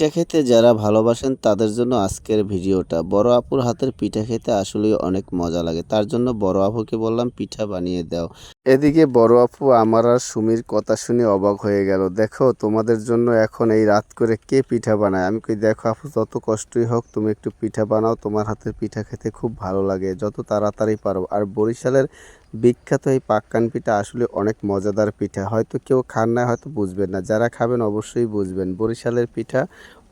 পিঠা খেতে যারা ভালোবাসেন তাদের জন্য আজকের ভিডিওটা। বড় আপুর হাতের পিঠা খেতে আসলেই অনেক মজা লাগে। তার জন্য বড় আপুকে বললাম, পিঠা বানিয়ে দাও। এদিকে বড় আপু আমার আর সুমির কথা শুনে অবাক হয়ে গেল। দেখো, তোমাদের জন্য এখন এই রাত করে কে পিঠা বানায়? আমি কই, দেখো আপু, যত কষ্টই হোক, তুমি একটু পিঠা বানাও। তোমার হাতের পিঠা খেতে খুব ভালো লাগে। যত তাড়াতাড়ি পারো। আর বরিশালের বিখ্যাত এই পাক্কান পিঠা আসলে অনেক মজাদার পিঠা। হয়তো কেউ খান না হয়তো বুঝবেন না। যারা খাবেন অবশ্যই বুঝবেন। বরিশালের পিঠা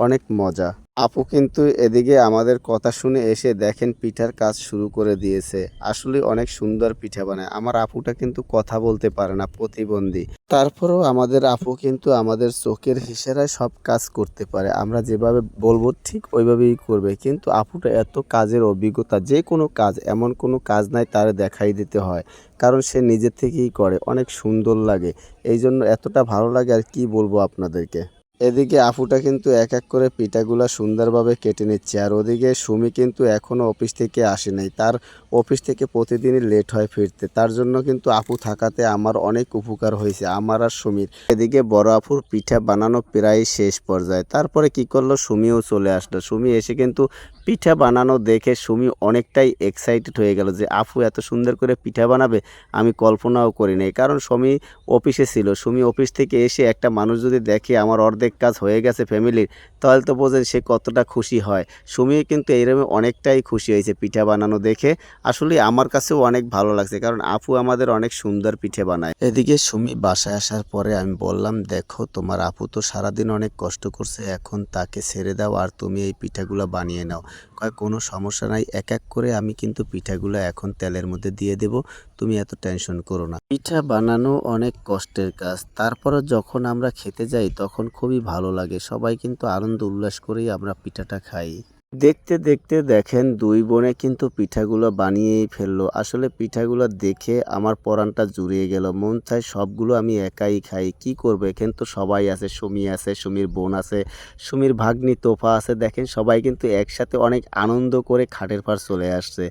অনেক মজা। আপু কিন্তু এদিকে আমাদের কথা শুনে এসে দেখেন পিঠার কাজ শুরু করে দিয়েছে। আসলে অনেক সুন্দর পিঠা বানায়। আমার আপুটা কিন্তু কথা বলতে পারে না, প্রতিবন্ধী। তারপরেও আমাদের আপু কিন্তু আমাদের চোখের ইশারায় সব কাজ করতে পারে। আমরা যেভাবে বলব ঠিক ওইভাবেই করবে। কিন্তু আপুটা এত কাজের অভিজ্ঞতা, যে কোনো কাজ, এমন কোনো কাজ নাই তার দেখাই দিতে হয়। কারণ সে নিজের থেকেই করে, অনেক সুন্দর লাগে। এই জন্য এতটা ভালো লাগে আর কি বলব আপনাদেরকে? এদিকে আফুটা কিন্তু এক এক করে পিঠাগুলা সুন্দরভাবে কেটে নিচ্ছে, আর ওদিকে সুমি কিন্তু এখনও অফিস থেকে আসে নাই। তার অফিস থেকে প্রতিদিনই লেট হয় ফিরতে। তার জন্য কিন্তু আপু থাকাতে আমার অনেক উপকার হয়েছে, আমার আর সুমির। এদিকে বড় আপুর পিঠা বানানো প্রায় শেষ পর্যায়ে। তারপরে কি করল? সুমিও চলে আসলো। সুমি এসে কিন্তু পিঠা বানানো দেখে সুমি অনেকটাই এক্সাইটেড হয়ে গেল যে, আপু, এত সুন্দর করে পিঠা বানাবে? আমি কল্পনাও করি নাই। কারণ সুমি অফিসে ছিল। সুমি অফিস থেকে এসে একটা মানুষ যদি দেখে আমার অর্ধেক কাজ হয়ে গেছে ফ্যামিলির তাহলে তো বোঝেন সে কতটা খুশি হয়। সুমি কিন্তু এইরকম অনেকটাই খুশি হয়েছে পিঠা বানানো দেখে। আসলে আমার কাছেও অনেক ভালো লাগছে, কারণ আপু আমাদের অনেক সুন্দর পিঠে বানায়। এদিকে সুমি বাসায় আসার পরে আমি বললাম, দেখো, তোমার আপু তো সারাদিন অনেক কষ্ট করছে, এখন তাকে ছেড়ে দাও আর তুমি এই পিঠাগুলো বানিয়ে নাও। কয়, কোনো সমস্যা নাই, এক এক করে আমি কিন্তু পিঠাগুলো এখন তেলের মধ্যে দিয়ে দেব, তুমি এত টেনশন করো না। পিঠা বানানো অনেক কষ্টের কাজ তারপরে যখন আমরা খেতে যাই, তখন খুবই ভালো লাগে, সবাই কিন্তু আনন্দ উল্লাস করেই আমরা পিঠাটা খাই। দেখতে দেখতে দেখেন দুই বোনে কিন্তু পিঠাগুলো বানিয়েই ফেলল। আসলে পিঠাগুলো দেখে আমার পরানটা জুড়িয়ে গেল। মন চায় সবগুলো আমি একাই খাই। কি করব? এখানে তো সবাই আছে, সুমি আছে, সুমির বোন আছে, সুমির ভাগ্নি তোফা আছে। দেখেন সবাই কিন্তু একসাথে অনেক আনন্দ করে খাটের পার চলে আসছে।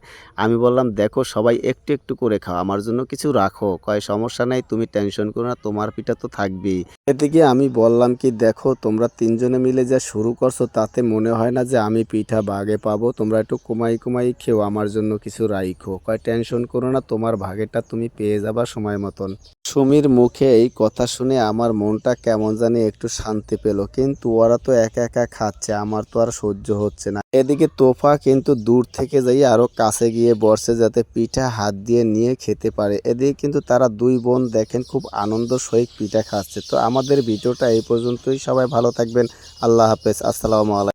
আমি বললাম, দেখো সবাই একটু একটু করে খাও। আমার জন্য কিছু রাখো। কয়, সমস্যা নাই, তুমি টেনশন করো না, তোমার পিঠা তো থাকবেই। এদিকে আমি বললাম কি, দেখো, তোমরা তিনজনে মিলে যা শুরু করছ, তাতে মনে হয় না যে আমি পিঠা ভাগে পাবো। তোমরা একটু কুমাই কুমাই খেও, আমার জন্য কিছু রাইখো। কয়, টেনশন করো না, তোমার ভাগেটা তুমি পেয়ে যাবা সময় মতন। সুমির মুখে এই কথা শুনে আমার মনটা কেমন জানি একটু শান্তি পেল, কিন্তু ওরা তো একা একা খাচ্ছে, আমার তো আর সহ্য হচ্ছে না। এদিকে তোফা কিন্তু দূর থেকে যাই আরও কাছে গিয়ে বসছে যাতে পিঠা হাত দিয়ে নিয়ে খেতে পারে। এদিকে কিন্তু তারা দুই বোন দেখেন খুব আনন্দ সহিত পিঠা খাচ্ছে। তো আমাদের ভিডিওটা এই পর্যন্তই। সবাই ভালো থাকবেন। আল্লাহ হাফেজ। আসসালামু আলাইকুম।